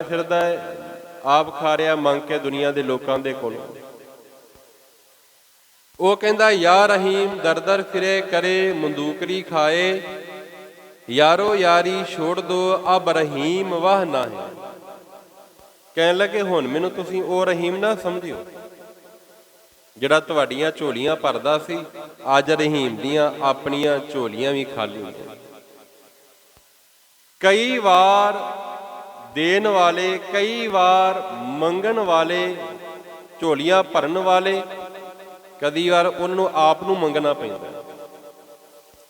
ਫਿਰਦਾ ਹੈ, ਆਪ ਖਾ ਰਿਹਾ, ਮੰਗ ਕੇ ਦੁਨੀਆ ਦੇ ਲੋਕਾਂ ਦੇ ਕੋਲੋਂ। ਉਹ ਕਹਿੰਦਾ, ਯਾ ਰਹੀਮ ਦਰ ਫਿਰੇ, ਕਰੇ, ਮੰਦੂਕਰੀ ਖਾਏ। ਯਾਰੋ ਯਾਰੀ, ਛੋੜ ਦੋ, ਅਬ ਰਹੀਮ, ਵਾਹ ਨਾ ਹੈ ਕਹਿਣ ਲੱਗੇ, ਹੁਣ ਮੈਨੂੰ ਤੁਸੀਂ ਉਹ ਰਹੀਮ ਨਾ ਸਮਝਿਓ, ਜਿਹੜਾ ਤੁਹਾਡੀਆਂ ਝੋਲੀਆਂ ਭਰਦਾ ਸੀ, ਅੱਜ ਰਹੀਮ ਦੀਆਂ ਆਪਣੀਆਂ ਝੋਲੀਆਂ ਵੀ ਖਾਲੀ ਕਈ ਵਾਰ ਦੇਣ ਵਾਲੇ ਕਈ ਵਾਰ ਮੰਗਣ ਵਾਲੇ, ਝੋਲੀਆਂ ਭਰਨ ਵਾਲੇ, ਕਦੀ ਵਾਰ ਉਹਨਾਂ ਨੂੰ ਆਪ ਨੂੰ ਮੰਗਣਾ ਪੈਂਦਾ।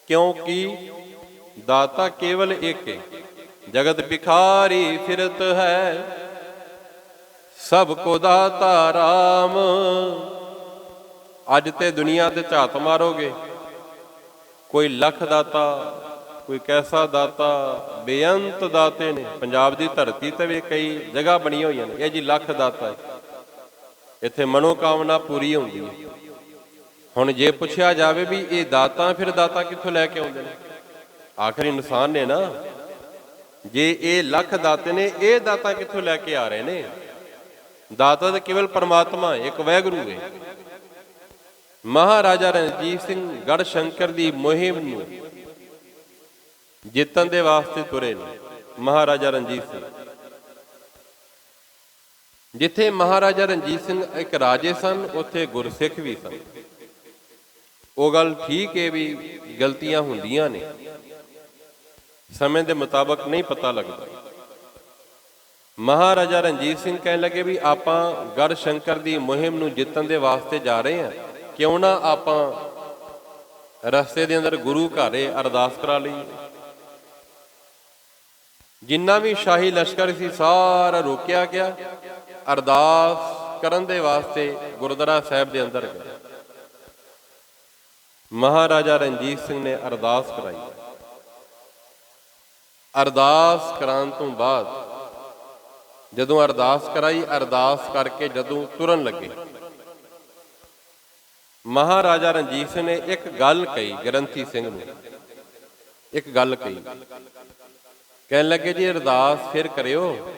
ਕਿਉਂਕਿ ਦਾਤਾ ਕੇਵਲ ਇੱਕ ਹੈ, ਜਗਤ ਭਿਖਾਰੀ ਫਿਰਤ ਹੈ। ਸਭ ਕੋ ਦਾਤਾ ਰਾਮ। ਅੱਜ ਤੇ ਦੁਨੀਆ ਤੇ ਝਾਤ ਮਾਰੋਗੇ, ਕੋਈ ਲੱਖ ਦਾਤਾ ਕੋਈ ਕੈਸਾ ਦਾਤਾ ਬੇਅੰਤ ਦਾਤੇ ਨੇ। ਪੰਜਾਬ ਦੀ ਧਰਤੀ ਤੇ ਵੀ ਕਈ ਜਗ੍ਹਾ ਬਣੀਆਂ ਹੋਈਆਂ ਨੇ। ਇਹ ਜੀ ਲੱਖ ਦਾਤਾ ਇੱਥੇ ਮਨੋ ਕਾਮਨਾ ਪੂਰੀ ਹੁੰਦੀ ਹੈ। ਹੁਣ ਜੇ ਪੁੱਛਿਆ ਜਾਵੇ ਵੀ ਇਹ ਦਾਤਾ, ਫਿਰ ਦਾਤਾ ਕਿੱਥੋਂ ਲੈ ਕੇ ਆਉਂਦੇ ਨੇ? ਆਖਰ ਇਨਸਾਨ ਨੇ ਨਾ। ਜੇ ਇਹ ਲੱਖ ਦਾਤੇ ਨੇ, ਇਹ ਦਾਤਾ ਕਿੱਥੋਂ ਲੈ ਕੇ ਆ ਰਹੇ ਨੇ? ਦਾਤਾ ਤਾਂ ਕੇਵਲ ਪਰਮਾਤਮਾ ਇੱਕ ਵੈਗੁਰੂ ਹੈ। ਮਹਾਰਾਜਾ ਰਣਜੀਤ ਸਿੰਘ ਗੜ ਸ਼ੰਕਰ ਦੀ ਮੁਹਿੰਮ ਨੂੰ ਜਿੱਤਣ ਦੇ ਵਾਸਤੇ ਤੁਰੇ ਨੇ, ਮਹਾਰਾਜਾ ਰਣਜੀਤ ਸਿੰਘ। ਜਿੱਥੇ ਮਹਾਰਾਜਾ ਰਣਜੀਤ ਸਿੰਘ ਇੱਕ ਰਾਜੇ ਸਨ, ਉੱਥੇ ਗੁਰਸਿੱਖ ਵੀ ਸਨ। ਉਹ ਗੱਲ ਠੀਕ ਹੈ ਵੀ ਗਲਤੀਆਂ ਹੁੰਦੀਆਂ ਨੇ। ਸਮੇਂ ਦੇ ਮੁਤਾਬਕ ਨਹੀਂ ਪਤਾ ਲੱਗਦਾ। ਮਹਾਰਾਜਾ ਰਣਜੀਤ ਸਿੰਘ ਕਹਿਣ ਲੱਗੇ ਵੀ ਆਪਾਂ ਗੜ ਸ਼ੰਕਰ ਦੀ ਮੁਹਿੰਮ ਨੂੰ ਜਿੱਤਣ ਦੇ ਵਾਸਤੇ ਜਾ ਰਹੇ ਹਾਂ। ਕਿਉਂ ਨਾ ਆਪਾਂ ਰਸਤੇ ਦੇ ਅੰਦਰ ਗੁਰੂ ਘਰੇ ਅਰਦਾਸ ਕਰਾ ਲਈਏ। ਜਿੰਨਾ ਵੀ ਸ਼ਾਹੀ ਲਸ਼ਕਰ ਸੀ, ਸਾਰਾ ਰੋਕਿਆ ਗਿਆ। ਅਰਦਾਸ ਕਰਨ ਦੇ ਵਾਸਤੇ ਗੁਰਦੁਆਰਾ ਸਾਹਿਬ ਦੇ ਅੰਦਰ ਗਏ। ਮਹਾਰਾਜਾ ਰਣਜੀਤ ਸਿੰਘ ਨੇ ਅਰਦਾਸ ਕਰਾਈ। ਅਰਦਾਸ ਕਰਾਉਣ ਤੋਂ ਬਾਅਦ ਜਦੋਂ ਅਰਦਾਸ ਕਰਾਈ, ਅਰਦਾਸ ਕਰਕੇ ਜਦੋਂ ਤੁਰਨ ਲੱਗੇ, ਮਹਾਰਾਜਾ ਰਣਜੀਤ ਸਿੰਘ ਨੇ ਇੱਕ ਗੱਲ ਕਹੀ, ਗ੍ਰੰਥੀ ਸਿੰਘ ਨੂੰ। ਇੱਕ ਗੱਲ ਕਹੀ। ਕਹਿਣ ਲੱਗੇ ਜੀ, ਅਰਦਾਸ ਫਿਰ ਕਰਿਓ।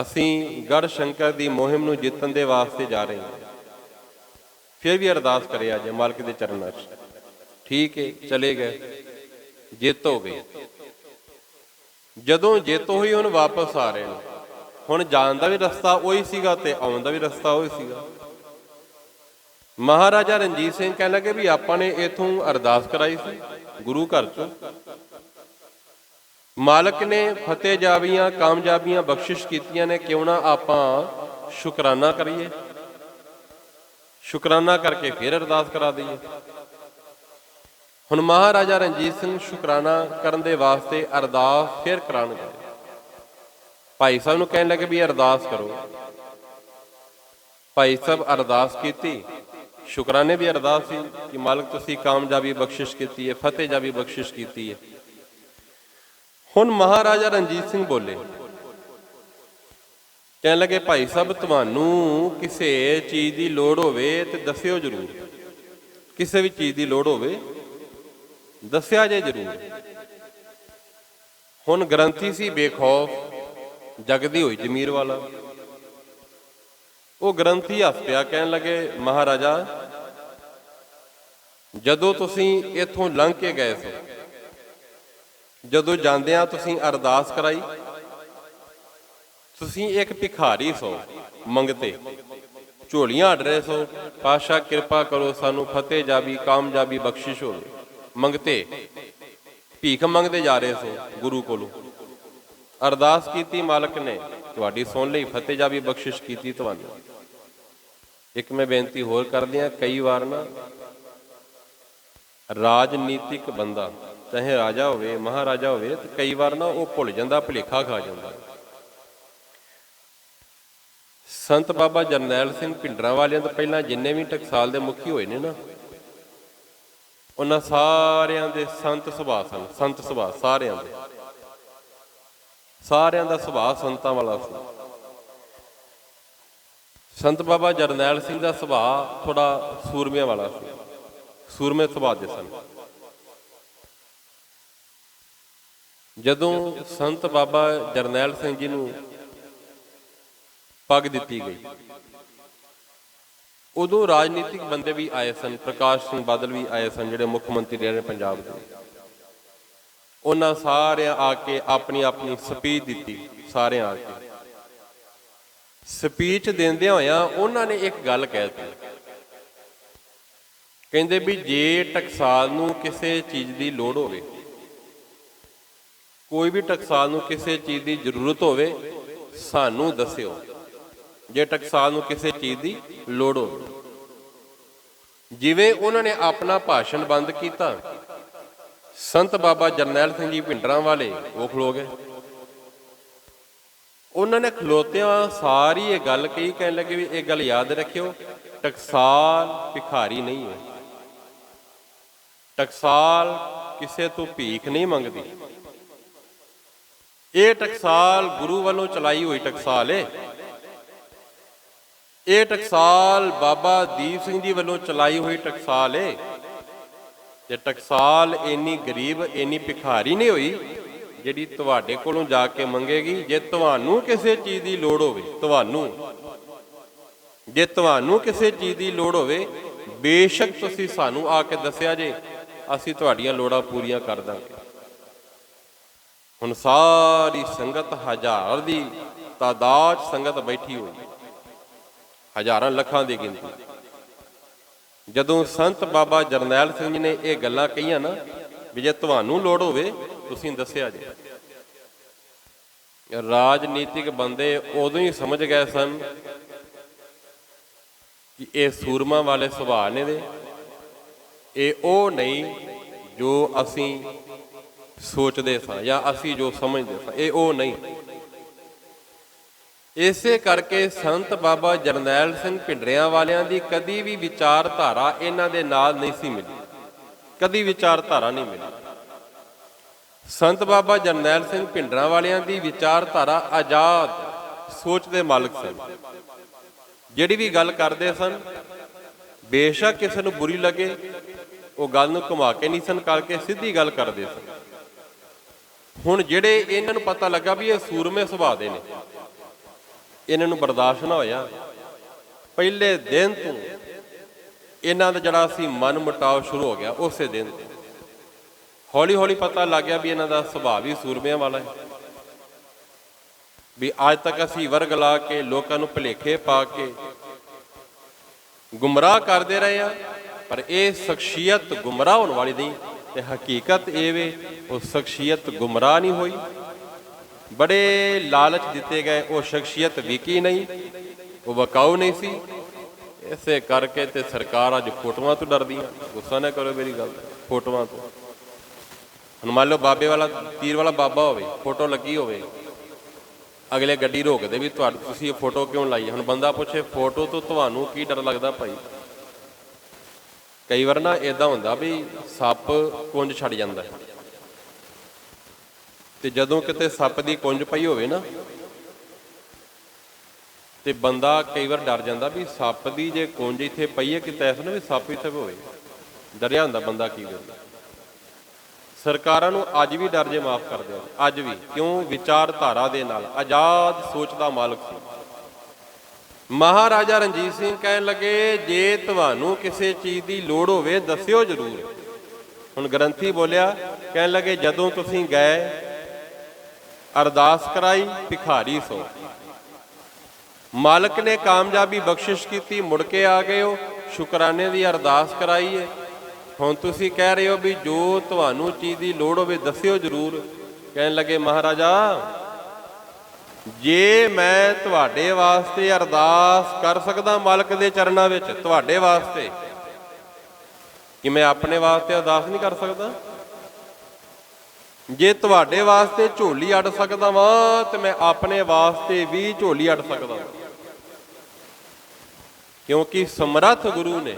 ਅਸੀਂ ਗੜ ਸ਼ੰਕਰ ਦੀ ਮੁਹਿੰਮ ਨੂੰ ਜਿੱਤਣ ਦੇ ਵਾਸਤੇ ਜਾ ਰਹੇ ਹਾਂ। ਫਿਰ ਵੀ ਅਰਦਾਸ ਕਰਿਆ ਜੇ ਮਾਲਕ ਦੇ ਚਰਨਾਂ 'ਚ ਠੀਕ ਹੈ, ਚਲੇ ਗਏ। ਜਿੱਤ ਹੋ ਗਈ। ਜਦੋਂ ਜਿੱਤ ਹੋਈ ਹੁਣ ਵਾਪਸ ਆ ਰਹੇ ਨੇ। ਹੁਣ ਜਾਣ ਦਾ ਵੀ ਰਸਤਾ ਉਹੀ ਸੀਗਾ ਤੇ ਆਉਣ ਦਾ ਵੀ ਰਸਤਾ ਉਹੀ ਸੀਗਾ। ਮਹਾਰਾਜਾ ਰਣਜੀਤ ਸਿੰਘ ਕਹਿਣ ਲੱਗੇ ਵੀ ਆਪਾਂ ਨੇ ਇਥੋਂ ਅਰਦਾਸ ਕਰਾਈ ਸੀ, ਗੁਰੂ ਘਰ ਚੋਂ। ਮਾਲਕ ਨੇ ਫਤਿਹ ਜਾਵੀਆਂ, ਕਾਮਯਾਬੀਆਂ ਬਖਸ਼ਿਸ਼ ਕੀਤੀਆਂ ਨੇ, ਕਿਉਂ ਨਾ ਆਪਾਂ ਸ਼ੁਕਰਾਨਾ ਕਰੀਏ? ਸ਼ੁਕਰਾਨਾ ਕਰਕੇ ਫਿਰ ਅਰਦਾਸ ਕਰਾ ਦਈਏ। ਹੁਣ ਮਹਾਰਾਜਾ ਰਣਜੀਤ ਸਿੰਘ ਸ਼ੁਕਰਾਨਾ ਕਰਨ ਦੇ ਵਾਸਤੇ ਅਰਦਾਸ ਫਿਰ ਕਰਾਉਣਗੇ। ਭਾਈ ਸਾਹਿਬ ਨੂੰ ਕਹਿਣ ਲੱਗੇ ਵੀ ਅਰਦਾਸ ਕਰੋ। ਭਾਈ ਸਾਹਿਬ ਅਰਦਾਸ ਕੀਤੀ। ਸ਼ੁਕਰਾਨੇ ਵੀ ਅਰਦਾਸ ਸੀ ਕਿ ਮਾਲਕ ਤੁਸੀਂ ਕਾਮਯਾਬੀ ਬਖਸ਼ਿਸ਼ ਕੀਤੀ ਹੈ, ਫਤਿਹ ਜਾਬੀ ਬਖਸ਼ਿਸ਼ ਕੀਤੀ ਹੈ। ਹੁਣ ਮਹਾਰਾਜਾ ਰਣਜੀਤ ਸਿੰਘ ਬੋਲੇ, ਕਹਿਣ ਲੱਗੇ, ਭਾਈ ਸਾਹਿਬ, ਤੁਹਾਨੂੰ ਕਿਸੇ ਚੀਜ਼ ਦੀ ਲੋੜ ਹੋਵੇ ਤੇ ਦੱਸਿਓ ਜ਼ਰੂਰ। ਕਿਸੇ ਵੀ ਚੀਜ਼ ਦੀ ਲੋੜ ਹੋਵੇ, ਦੱਸਿਆ ਜੇ ਜ਼ਰੂਰ। ਹੁਣ ਗ੍ਰੰਥੀ ਸੀ ਬੇਖੌਫ, ਜਗਦੀ ਹੋਈ ਜ਼ਮੀਰ ਵਾਲਾ। ਉਹ ਗ੍ਰੰਥੀ ਹੱਸ ਪਿਆ, ਕਹਿਣ ਲੱਗੇ, ਮਹਾਰਾਜਾ, ਜਦੋਂ ਤੁਸੀਂ ਇੱਥੋਂ ਲੰਘ ਕੇ ਗਏ ਸੀ ਜਦੋਂ ਜਾਂਦਿਆਂ ਤੁਸੀਂ ਅਰਦਾਸ ਕਰਾਈ। ਤੁਸੀਂ ਇੱਕ ਭਿਖਾਰੀ ਸੋ, ਮੰਗਤੇ। ਝੋਲੀਆਂ ਅੜ ਰਹੇ ਸੋ ਪਾਸ਼ਾ ਕਿਰਪਾ ਕਰੋ ਸਾਨੂੰ ਫਤਿਹ ਜਾਬੀ, ਕਾਮਯਾਬੀ, ਬਖਸ਼ਿਸ਼ ਹੋਵੇ। ਮੰਗਤੇ। ਭੀਖ ਮੰਗਦੇ ਜਾ ਰਹੇ ਸੋ, ਗੁਰੂ ਕੋਲੋਂ। ਅਰਦਾਸ ਕੀਤੀ ਮਾਲਕ ਨੇ, ਤੁਹਾਡੀ ਸੁਣ ਲਈ, ਫਤਿਹ ਜਾਬੀ, ਬਖਸ਼ਿਸ਼ ਕੀਤੀ ਤੁਹਾਨੂੰ। ਇੱਕ ਮੈਂ ਬੇਨਤੀ ਹੋਰ ਕਰਦੀ ਆ, ਕਈ ਵਾਰ ਨਾ ਰਾਜਨੀਤਿਕ ਬੰਦਾ ਚਾਹੇ ਰਾਜਾ ਹੋਵੇ, ਮਹਾਰਾਜਾ ਹੋਵੇ, ਤੇ ਕਈ ਵਾਰ ਨਾ ਉਹ ਭੁੱਲ ਜਾਂਦਾ, ਭੁਲੇਖਾ ਖਾ ਜਾਂਦਾ। ਸੰਤ ਬਾਬਾ ਜਰਨੈਲ ਸਿੰਘ ਭਿੰਡਰਾਂ ਵਾਲਿਆਂ ਤੋਂ ਪਹਿਲਾਂ ਜਿੰਨੇ ਵੀ ਟਕਸਾਲ ਦੇ ਮੁਖੀ ਹੋਏ ਨੇ ਨਾ, ਉਹਨਾਂ ਸਾਰਿਆਂ ਦੇ ਸੰਤ ਸੁਭਾਅ ਸਨ, ਸੰਤ ਸੁਭਾਅ, ਸਾਰਿਆਂ ਦੇ। ਸਾਰਿਆਂ ਦਾ ਸੁਭਾਅ ਸੰਤਾਂ ਵਾਲਾ ਸੀ। ਸੰਤ ਬਾਬਾ ਜਰਨੈਲ ਸਿੰਘ ਦਾ ਸੁਭਾਅ ਥੋੜਾ ਸੂਰਮਿਆਂ ਵਾਲਾ ਸੀ। ਸੂਰਮੇ ਸੁਭਾਅ ਦੇ ਸਨ। ਜਦੋਂ ਸੰਤ ਬਾਬਾ ਜਰਨੈਲ ਸਿੰਘ ਜੀ ਨੂੰ ਪੱਗ ਦਿੱਤੀ ਗਈ, ਉਦੋਂ ਰਾਜਨੀਤਿਕ ਬੰਦੇ ਵੀ ਆਏ ਸਨ, ਪ੍ਰਕਾਸ਼ ਸਿੰਘ ਬਾਦਲ ਵੀ ਆਏ ਸਨ, ਜਿਹੜੇ ਮੁੱਖ ਮੰਤਰੀ ਰਹੇ ਨੇ ਪੰਜਾਬ ਦੇ। ਉਹਨਾਂ ਸਾਰਿਆਂ ਆ ਕੇ ਆਪਣੀ ਆਪਣੀ ਸਪੀਚ ਦਿੱਤੀ, ਸਾਰਿਆਂ ਆ ਕੇ। ਸਪੀਚ ਦਿੰਦਿਆਂ ਹੋਇਆਂ ਉਹਨਾਂ ਨੇ ਇੱਕ ਗੱਲ ਕਹਿ ਦਿੱਤੀ। ਕਹਿੰਦੇ ਵੀ ਜੇ ਟਕਸਾਲ ਨੂੰ ਕਿਸੇ ਚੀਜ਼ ਦੀ ਲੋੜ ਹੋਵੇ ਕੋਈ ਵੀ ਟਕਸਾਲ ਨੂੰ ਕਿਸੇ ਚੀਜ਼ ਦੀ ਜ਼ਰੂਰਤ ਹੋਵੇ, ਸਾਨੂੰ ਦੱਸਿਓ। ਜੇ ਟਕਸਾਲ ਨੂੰ ਕਿਸੇ ਚੀਜ਼ ਦੀ ਲੋੜ ਹੋਵੇ। ਜਿਵੇਂ ਉਹਨਾਂ ਨੇ ਆਪਣਾ ਭਾਸ਼ਣ ਬੰਦ ਕੀਤਾ, ਸੰਤ ਬਾਬਾ ਜਰਨੈਲ ਸਿੰਘ ਜੀ ਭਿੰਡਰਾਂ ਵਾਲੇ, ਉਹ ਖਲੋ ਗਏ। ਉਹਨਾਂ ਨੇ ਖਲੋਤਿਆਂ ਸਾਰੀ ਇਹ ਗੱਲ ਕਹੀ, ਕਹਿਣ ਲੱਗੇ ਵੀ ਇਹ ਗੱਲ ਯਾਦ ਰੱਖਿਓ, ਟਕਸਾਲ ਭਿਖਾਰੀ ਨਹੀਂ ਹੈ। ਟਕਸਾਲ ਕਿਸੇ ਤੋਂ ਭੀਖ ਨਹੀਂ ਮੰਗਦੀ। ਇਹ ਟਕਸਾਲ ਗੁਰੂ ਵੱਲੋਂ ਚਲਾਈ ਹੋਈ ਟਕਸਾਲ ਏ। ਇਹ ਟਕਸਾਲ ਬਾਬਾ ਦੀਪ ਸਿੰਘ ਜੀ ਵੱਲੋਂ ਚਲਾਈ ਹੋਈ ਟਕਸਾਲ ਏ। ਜੇ ਟਕਸਾਲ ਇੰਨੀ ਗਰੀਬ, ਇੰਨੀ ਭਿਖਾਰੀ ਨਹੀਂ ਹੋਈ, ਜਿਹੜੀ ਤੁਹਾਡੇ ਕੋਲੋਂ ਜਾ ਕੇ ਮੰਗੇਗੀ। ਜੇ ਤੁਹਾਨੂੰ ਕਿਸੇ ਚੀਜ਼ ਦੀ ਲੋੜ ਹੋਵੇ, ਤੁਹਾਨੂੰ। ਜੇ ਤੁਹਾਨੂੰ ਕਿਸੇ ਚੀਜ਼ ਦੀ ਲੋੜ ਹੋਵੇ, ਬੇਸ਼ੱਕ ਤੁਸੀਂ ਸਾਨੂੰ ਆ ਕੇ ਦੱਸਿਆ ਜੇ, ਅਸੀਂ ਤੁਹਾਡੀਆਂ ਲੋੜਾਂ ਪੂਰੀਆਂ ਕਰ ਦਾਂਗੇ। ਹੁਣ ਸਾਰੀ ਸੰਗਤ ਹਜ਼ਾਰ ਦੀ ਤਾਦਾਦ ਸੰਗਤ ਬੈਠੀ ਹੋਈ ਹਜ਼ਾਰਾਂ ਲੱਖਾਂ ਦੀ ਗਿਣਤੀ। ਜਦੋਂ ਸੰਤ ਬਾਬਾ ਜਰਨੈਲ ਸਿੰਘ ਜੀ ਨੇ ਇਹ ਗੱਲਾਂ ਕਹੀਆਂ ਨਾ ਵੀ ਜੇ ਤੁਹਾਨੂੰ ਲੋੜ ਹੋਵੇ, ਤੁਸੀਂ ਦੱਸਿਆ ਜੇ। ਰਾਜਨੀਤਿਕ ਬੰਦੇ ਉਦੋਂ ਹੀ ਸਮਝ ਗਏ ਸਨ ਕਿ ਇਹ ਸੂਰਮਾ ਵਾਲੇ ਸੁਭਾਅ ਨੇ ਦੇ ਇਹ ਉਹ ਨਹੀਂ ਜੋ ਅਸੀਂ ਸੋਚਦੇ ਸਾਂ ਜਾਂ ਅਸੀਂ ਜੋ ਸਮਝਦੇ ਸਾਂ, ਇਹ ਉਹ ਨਹੀਂ। ਇਸੇ ਕਰਕੇ ਸੰਤ ਬਾਬਾ ਜਰਨੈਲ ਸਿੰਘ ਭਿੰਡਰਿਆਂ ਵਾਲਿਆਂ ਦੀ ਕਦੀ ਵੀ ਵਿਚਾਰਧਾਰਾ ਇਹਨਾਂ ਦੇ ਨਾਲ ਨਹੀਂ ਸੀ ਮਿਲੀ। ਕਦੀ ਵਿਚਾਰਧਾਰਾ ਨਹੀਂ ਮਿਲੀ। ਸੰਤ ਬਾਬਾ ਜਰਨੈਲ ਸਿੰਘ ਭਿੰਡਰਾਂ ਵਾਲਿਆਂ ਦੀ ਵਿਚਾਰਧਾਰਾ ਆਜ਼ਾਦ, ਸੋਚ ਦੇ ਮਾਲਕ ਸਨ। ਜਿਹੜੀ ਵੀ ਗੱਲ ਕਰਦੇ ਸਨ, ਬੇਸ਼ੱਕ ਕਿਸੇ ਨੂੰ ਬੁਰੀ ਲੱਗੇ, ਉਹ ਗੱਲ ਨੂੰ ਘੁਮਾ ਕੇ ਨਹੀਂ ਸਨ, ਕਰਕੇ ਸਿੱਧੀ ਗੱਲ ਕਰਦੇ ਸਨ। ਹੁਣ ਜਿਹੜੇ ਇਹਨਾਂ ਨੂੰ ਪਤਾ ਲੱਗਾ ਵੀ ਇਹ ਸੂਰਮੇ ਸੁਭਾਅ ਦੇ ਨੇ, ਇਹਨਾਂ ਨੂੰ ਬਰਦਾਸ਼ਤ ਨਾ ਹੋਇਆ। ਪਹਿਲੇ ਦਿਨ ਤੋਂ ਇਹਨਾਂ ਦਾ ਜਿਹੜਾ ਸੀ ਮਨ ਮੁਟਾਵ ਸ਼ੁਰੂ ਹੋ ਗਿਆ, ਉਸੇ ਦਿਨ ਹੌਲੀ ਹੌਲੀ ਪਤਾ ਲੱਗ ਗਿਆ ਵੀ ਇਹਨਾਂ ਦਾ ਸੁਭਾਅ ਵੀ ਸੂਰਮਿਆਂ ਵਾਲਾ ਹੈ। ਵੀ ਅੱਜ ਤੱਕ ਅਸੀਂ ਵਰਗ ਲਾ ਕੇ ਲੋਕਾਂ ਨੂੰ ਭੁਲੇਖੇ ਪਾ ਕੇ ਗੁੰਮਰਾਹ ਕਰਦੇ ਰਹੇ ਆ ਪਰ ਇਹ ਸ਼ਖਸੀਅਤ ਗੁੰਮਰਾਹ ਹੋਣ ਵਾਲੀ ਨਹੀਂ। ਤੇ ਹਕੀਕਤ ਇਹ ਵੇ, ਉਹ ਸ਼ਖਸੀਅਤ ਗੁੰਮਰਾਹ ਨਹੀਂ ਹੋਈ। ਬੜੇ ਲਾਲਚ ਦਿੱਤੇ ਗਏ, ਉਹ ਸ਼ਖਸੀਅਤ ਵਿਕੀ ਨਹੀਂ, ਉਹ ਵਕਾਊ ਨਹੀਂ ਸੀ। ਇਸੇ ਕਰਕੇ ਤੇ ਸਰਕਾਰ ਅੱਜ ਫੋਟੋਆਂ ਤੋਂ ਡਰਦੀ ਆ। ਗੁੱਸਾ ਨਾ ਕਰੋ ਮੇਰੀ ਗੱਲ, ਫੋਟੋਆਂ ਤੋਂ। ਹੁਣ ਮੰਨ ਲਓ ਬਾਬੇ ਵਾਲਾ, ਤੀਰ ਵਾਲਾ ਬਾਬਾ ਹੋਵੇ, ਫੋਟੋ ਲੱਗੀ ਹੋਵੇ, ਅਗਲੇ ਗੱਡੀ ਰੋਕਦੇ ਵੀ ਤੁਹਾਡੀ ਤੁਸੀਂ ਇਹ ਫੋਟੋ ਕਿਉਂ ਲਾਈ ਹੁਣ ਬੰਦਾ ਪੁੱਛੇ, ਫੋਟੋ ਤੋਂ ਤੁਹਾਨੂੰ ਕੀ ਡਰ ਲੱਗਦਾ ਭਾਈ? ਕਈ ਵਾਰ ਨਾ ਇਦਾਂ ਹੁੰਦਾ ਵੀ ਸੱਪ ਕੁੰਜ ਛੱਡ ਜਾਂਦਾ ਹੈ। ਤੇ ਜਦੋਂ ਕਿਤੇ ਸੱਪ ਦੀ ਕੁੰਜ ਪਈ ਹੋਵੇ ਨਾ, ਤੇ ਬੰਦਾ ਕਈ ਵਾਰ ਡਰ ਜਾਂਦਾ ਵੀ ਸੱਪ ਦੀ ਜੇ ਕੁੰਜ ਇੱਥੇ ਪਈ ਹੈ ਕਿਤੇ ਐਸਾ ਨਾ ਵੀ ਸੱਪ ਇੱਥੇ ਹੋਵੇ। ਡਰਿਆ ਹੁੰਦਾ ਬੰਦਾ ਕੀ ਕਰਦਾ। ਸਰਕਾਰਾਂ ਨੂੰ ਅੱਜ ਵੀ ਡਰ ਜੇ ਮਾਫ ਕਰ ਦਿਓ। ਅੱਜ ਵੀ, ਕਿਉਂ? ਵਿਚਾਰਧਾਰਾ ਦੇ ਨਾਲ, ਆਜ਼ਾਦ ਸੋਚ ਦਾ ਮਾਲਕ ਸੀ। ਮਹਾਰਾਜਾ ਰਣਜੀਤ ਸਿੰਘ ਕਹਿਣ ਲੱਗੇ, ਜੇ ਤੁਹਾਨੂੰ ਕਿਸੇ ਚੀਜ਼ ਦੀ ਲੋੜ ਹੋਵੇ, ਦੱਸਿਓ ਜ਼ਰੂਰ। ਹੁਣ ਗ੍ਰੰਥੀ ਬੋਲਿਆ, ਕਹਿਣ ਲੱਗੇ, ਜਦੋਂ ਤੁਸੀਂ ਗਏ, ਅਰਦਾਸ ਕਰਾਈ, ਭਿਖਾਰੀ ਸੋ। ਮਾਲਕ ਨੇ ਕਾਮਯਾਬੀ ਬਖਸ਼ਿਸ਼ ਕੀਤੀ, ਮੁੜ ਕੇ ਆ ਗਏ ਹੋ, ਸ਼ੁਕਰਾਨੇ ਦੀ ਅਰਦਾਸ ਕਰਾਈ ਹੈ। ਹੁਣ ਤੁਸੀਂ ਕਹਿ ਰਹੇ ਹੋ ਵੀ ਜੋ ਤੁਹਾਨੂੰ ਚੀਜ਼ ਦੀ ਲੋੜ ਹੋਵੇ, ਦੱਸਿਓ ਜ਼ਰੂਰ। ਕਹਿਣ ਲੱਗੇ, ਮਹਾਰਾਜਾ ਜੇ ਮੈਂ ਤੁਹਾਡੇ ਵਾਸਤੇ ਅਰਦਾਸ ਕਰ ਸਕਦਾ ਮਾਲਕ ਦੇ ਚਰਨਾਂ ਵਿੱਚ, ਤੁਹਾਡੇ ਵਾਸਤੇ, ਕਿ ਮੈਂ ਆਪਣੇ ਵਾਸਤੇ ਅਰਦਾਸ ਨਹੀਂ ਕਰ ਸਕਦਾ? ਜੇ ਤੁਹਾਡੇ ਵਾਸਤੇ ਝੋਲੀ ਅੜ ਸਕਦਾ ਵਾਂ, ਤੇ ਮੈਂ ਆਪਣੇ ਵਾਸਤੇ ਵੀ ਝੋਲੀ ਅੱਡ ਸਕਦਾ ਕਿਉਂਕਿ ਸਮਰੱਥ ਗੁਰੂ ਨੇ,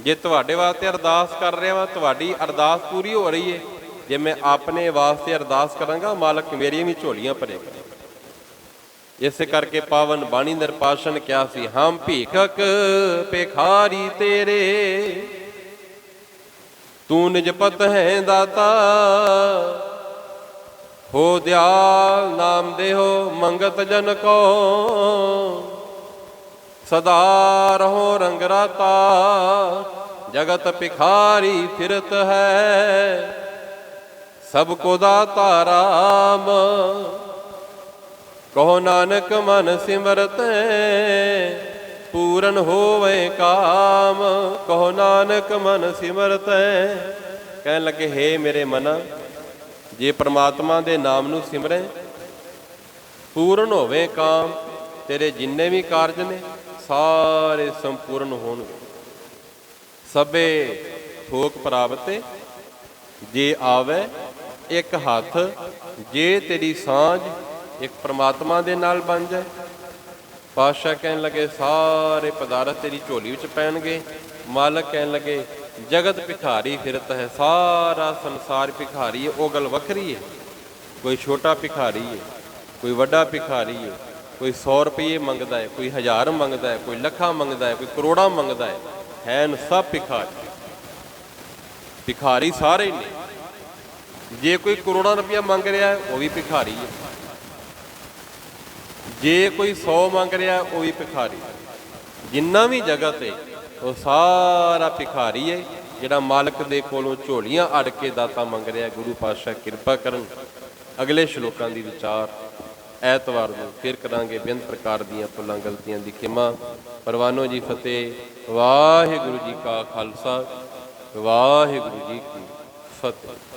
ਜੇ ਤੁਹਾਡੇ ਵਾਸਤੇ ਅਰਦਾਸ ਕਰ ਰਿਹਾ ਵਾਂ, ਤੁਹਾਡੀ ਅਰਦਾਸ ਪੂਰੀ ਹੋ ਰਹੀ ਹੈ ਜੇ ਮੈਂ ਆਪਣੇ ਵਾਸਤੇ ਅਰਦਾਸ ਕਰਾਂਗਾ, ਮਾਲਕ ਮੇਰੀਆਂ ਵੀ ਝੋਲੀਆਂ ਭਰੇਗਾ ਇਸੇ ਕਰਕੇ ਪਾਵਨ ਬਾਣੀ ਨਿਰਪਾਸ਼ਨ ਕਿਹਾ ਸੀ, ਹਮ ਭੀਖਕ ਭਿਖਾਰੀ ਤੇਰੇ, ਤੂੰ ਨਿਜ ਪਤ ਹੈ ਦਾਤਾ, ਹੋ ਦਿਆਲ ਨਾਮ ਦੇਹੋ ਮੰਗਤ ਜਨ ਕੋ, ਸਦਾ ਰਹੋ ਰੰਗ ਰਾਤਾ, ਜਗਤ ਭਿਖਾਰੀ ਫਿਰਤ ਹੈ, ਸਭ ਕੋ ਦਾਤਾ ਰਾਮ। ਕਹੋ ਨਾਨਕ ਮਨ ਸਿਮਰਤੈ, ਪੂਰਨ ਹੋਵੇ ਕਾਮ। ਕਹੋ ਨਾਨਕ ਮਨ ਸਿਮਰਤੈ, ਕਹਿਣ ਲੱਗੇ, ਹੇ ਮੇਰੇ ਮਨ, ਜੇ ਪ੍ਰਮਾਤਮਾ ਦੇ ਨਾਮ ਨੂੰ ਸਿਮਰੈ, ਪੂਰਨ ਹੋਵੇ ਕਾਮ, ਤੇਰੇ ਜਿੰਨੇ ਵੀ ਕਾਰਜ ਨੇ, ਸਾਰੇ ਸੰਪੂਰਨ ਹੋਣਗੇ। ਸਭੇ ਥੋਕ ਪ੍ਰਾਪਤੇ, ਜੇ ਆਵੇ ਇੱਕ ਹੱਥ, ਜੇ ਤੇਰੀ ਸਾਂਝ ਇੱਕ ਪ੍ਰਮਾਤਮਾ ਦੇ ਨਾਲ ਬਣ ਜਾਏ। ਪਾਤਸ਼ਾਹ ਕਹਿਣ ਲੱਗੇ, ਸਾਰੇ ਪਦਾਰਥ ਤੇਰੀ ਝੋਲੀ ਵਿੱਚ ਪੈਣਗੇ। ਮਾਲਕ ਕਹਿਣ ਲੱਗੇ, ਜਗਤ ਭਿਖਾਰੀ ਫਿਰਤ ਹੈ, ਸਾਰਾ ਸੰਸਾਰ ਭਿਖਾਰੀ ਹੈ, ਉਹ ਗੱਲ ਵੱਖਰੀ ਹੈ। ਕੋਈ ਛੋਟਾ ਭਿਖਾਰੀ ਹੈ, ਕੋਈ ਵੱਡਾ ਭਿਖਾਰੀ ਹੈ, ਕੋਈ 100 ਰੁਪਏ ਮੰਗਦਾ ਹੈ, ਕੋਈ ਹਜ਼ਾਰ ਮੰਗਦਾ ਹੈ, ਕੋਈ ਲੱਖਾਂ ਮੰਗਦਾ ਹੈ, ਕੋਈ ਕਰੋੜਾਂ ਮੰਗਦਾ ਹੈ, ਹੈਨ ਸਭ ਭਿਖਾਰੀ। ਭਿਖਾਰੀ ਸਾਰੇ ਨੇ। ਜੇ ਕੋਈ ਕਰੋੜਾਂ ਰੁਪਇਆ ਮੰਗ ਰਿਹਾ ਹੈ, ਉਹ ਵੀ ਭਿਖਾਰੀ ਹੈ। ਜੇ ਕੋਈ 100 ਮੰਗ ਰਿਹਾ ਹੈ, ਉਹ ਵੀ ਭਿਖਾਰੀ। ਜਿੰਨਾ ਵੀ ਜਗਤ ਹੈ ਉਹ ਸਾਰਾ ਭਿਖਾਰੀ ਹੈ ਜਿਹੜਾ ਮਾਲਕ ਦੇ ਕੋਲੋਂ ਝੋਲੀਆਂ ਅੜ ਕੇ ਦਾਤਾ ਮੰਗ ਰਿਹਾ ਗੁਰੂ ਪਾਤਸ਼ਾਹ ਕਿਰਪਾ ਕਰਨ। ਅਗਲੇ ਸ਼ਲੋਕਾਂ ਦੀ ਵਿਚਾਰ ਐਤਵਾਰ ਨੂੰ ਫਿਰ ਕਰਾਂਗੇ ਬਿੰਦ ਪ੍ਰਕਾਰ ਦੀਆਂ ਭੁੱਲਾਂ ਗਲਤੀਆਂ ਦੀ ਖਿਮਾ। ਪਰਵਾਨੋ ਜੀ ਫਤਿਹ ਵਾਹਿਗੁਰੂ ਜੀ ਕਾ ਖਾਲਸਾ ਵਾਹਿਗੁਰੂ ਜੀ ਕੀ ਫਤਿਹ।